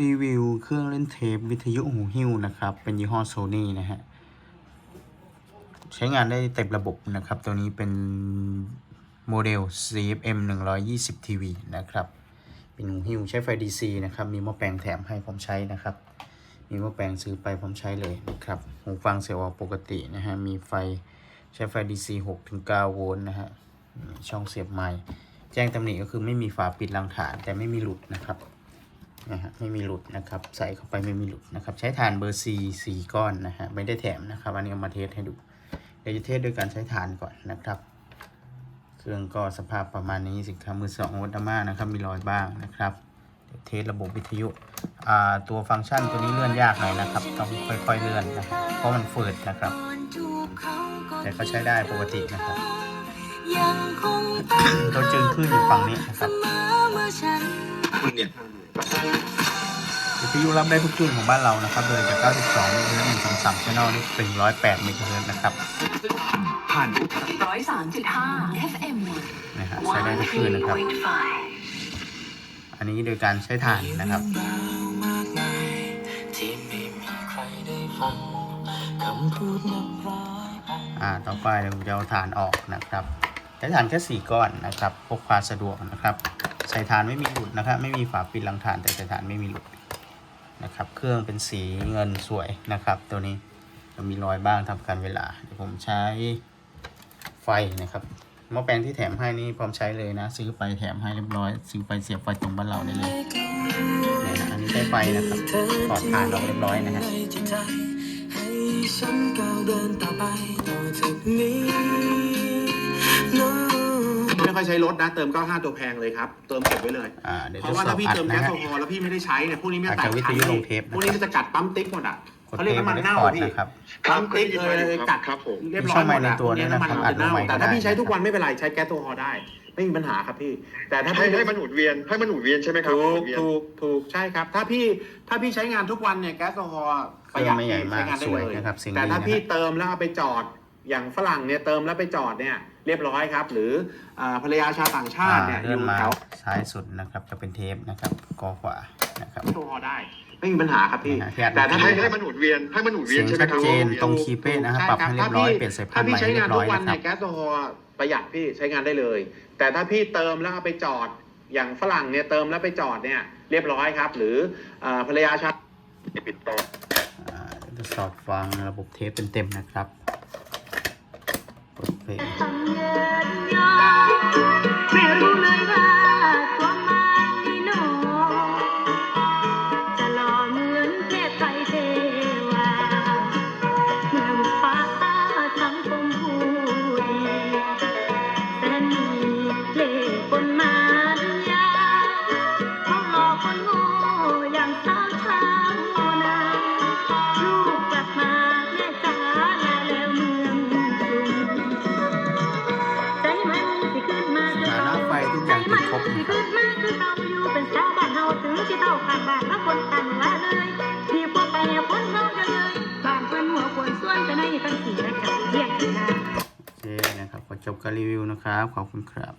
รีวิวเครื่องเล่นเทปวิทยุหูหิ้วนะครับ เป็นยี่ห้อโซนี่นะฮะ ใช้งานได้เต็มระบบนะครับ ตัวนี้เป็นโมเดล CFM 120 TV นะครับ เป็นหูหิ้วใช้ไฟ DC นะครับ มีหม้อแปลงแถมให้ผมใช้นะครับ มีหม้อแปลงซื้อไปผมใช้เลยนะครับ หูฟังเสียงออกปกตินะฮะ มีไฟใช้ไฟ DC 6-9 โวลต์นะฮะ ช่องเสียบไมค์แจ้งตำหนิก็คือไม่มีฝาปิดรังฐานแต่ไม่มีหลุดนะครับ นะฮะไม่มีหลุดนะครับ ใส่เข้าไปไม่มีหลุดนะครับ ใช้ฐานเบอร์ C สี่ก้อนนะฮะไม่ได้แถมนะครับอันนี้เอามาเทสให้ดูเดี๋ยวจะเทสด้วยการใช้ฐานก่อนนะครับ เครื่องก็สภาพประมาณนี้สิครับมือสองวัตมานะครับมีรอยบ้างนะครับเดี๋ยวเทสระบบวิทยุอ่าตัวฟังก์ชันตัวนี้เลื่อนยากหน่อยนะครับ ต้องค่อยๆเลื่อนนะครับเพราะมันฝืดนะครับ แต่ก็ใช้ได้ปกตินะครับยังคงตัวจึงขึ้นอยู่ฝั่งนี้นะครับเสมอเมื่อฉันคุณเนี่ย วิทยุรับได้ทุกคลื่นของบ้านเรานะครับ โดยจาก 92เมกะเฮิรตซ์1 2 3 channel นี่เป็น108เมกะเฮิรตซ์นะครับผ่านร้อยสามจุดห้า FM นะฮะใช้ได้ทุกคลื่นนะครับ อันนี้โดยการใช้ถ่านนะครับมากมายที่ไม่มีใครได้ฟังคำพูดนับร้อยพันอ่าต่อไปเดี๋ยวผมจะเอาถ่านออกนะครับ ใช้ถ่านแค่สี่ก้อนนะครับ พกพาสะดวกนะครับ ใส่ถ่านไม่มีหลุดนะครับ ไม่มีฝาปิดรังถ่านแต่ใส่ถ่านไม่มีหลุดนะครับ เครื่องเป็นสีเงินสวยนะครับ ตัวนี้มีรอยบ้างทำการเวลาเดี๋ยวผมใช้ไฟนะครับหม้อแปลงที่แถมให้นี่พร้อมใช้เลยนะ ซื้อไปแถมให้เรียบร้อย ซื้อไปเสียบไฟตรงบ้านเราได้เลยเนี่ยนะอันนี้ใช้ไฟนะครับถอดถ่านออกเรียบร้อยนะฮะให้ฉันก้าวเดินต่อไปต่อจากนี้ ไม่ค่อยใช้รถนะ เติม 95 ตัวแพงเลยครับ เติมเก็บไว้เลย อ่าเดี๋ยวเพจะราะว่าสอถ้าบพี่อัดเติมนะแก๊สฮะโซฮอล์แล้วพี่ไม่ได้ใช้เนี่ยพวกนี้ไม่อาจแตจะกวิทยุลงเทปนะครับพวกนี้มันจะกัดปั๊มติ๊กหมดอะกดเขาเรียกเทปน้ำมันไม่เน่าพออะดพี่ นะครับ ปั๊มติ๊กเลยกัดครับผม เรียบร้อมีช่ยองหมไมดค์ในอะตัวเนี่ยนะครับพวกำมัอัดลงมัไปจะเน่าก็แต่ถ้าได้พี่ใช้ทุกวันนะครับไม่เป็นไรใช้แก๊สโซฮอล์ได้ ไม่มีปัญหาครับพี่ แต่ถ้าให้พี่ ให้มันหมุนเวียนให้มันหมุนเวียนใช่ไหมครับถูหมุกนเวียน ถูกถูกใช่ครับ ถ้าพี่ถ้าพี่ใช้งานทุกวันเนี่ยแก๊สโซฮอล์ประหยัดเครื่องไม่ใหญ่มากใช้งานได้สวยเลยนะครับเสียงแต่ถ้าดีนะครับพี่เติมแล้วเอาไปจอดอย่างฝรั่งเนี่ยเติมแล้วไปจอดเนี่ย เรียบร้อยครับ หรืออ่าภรรยาชาวต่างชาอ่าติเนี่ยอเลื่อนยู่มาแถวซ้ายสุดนะครับจะเป็นเทปนะครับกอขวานะครับโซฮอล์ได้ ไม่มีปัญหาครับพี่ นะฮะที่อัดแต่ถ้าให้พี่ให้มันหมุนเวียนให้มันหมุนเวีเสียยนงใช่ไหมชัดครับเจนหมุนวียตรงคีย์เป้นะครับใช่ปรับคให้เรียบร้อยถ้าพี่เปลี่ยนสายพันถ้าธุ์ใหพี่ม่ใช้ให้เรีงายนบร้ทุอยกวันนะคเนี่รับยแก๊สโซฮอล์ประหยัดพี่ใช้งานได้เลย แต่ถ้าพี่เติมแล้วเอาไปจอดอย่างฝรั่งเนี่ยเติมแล้วไปจอดเนี่ยเรียบร้อยครับ หรืออ่าภรรยาชาวปิดต่ออ่าเดี๋ยวจะสอบฟังระบบเทปเต็มๆนะครับ กด ที่เกิดมาคือเต่าอยู่เป็นชาวบ้านเฮาถึงสิเต่าข้างบ้านแล้วคนต่างว่าเลยดีกว่าไปเนี่ยพ้นเฮาเด้อเลยบางคนหัวควรส่วนไปในตั้งสี่และกับเรียกกันนาโอเคนะครับขอจบการรีวิวนะครับ ขอบคุณครับ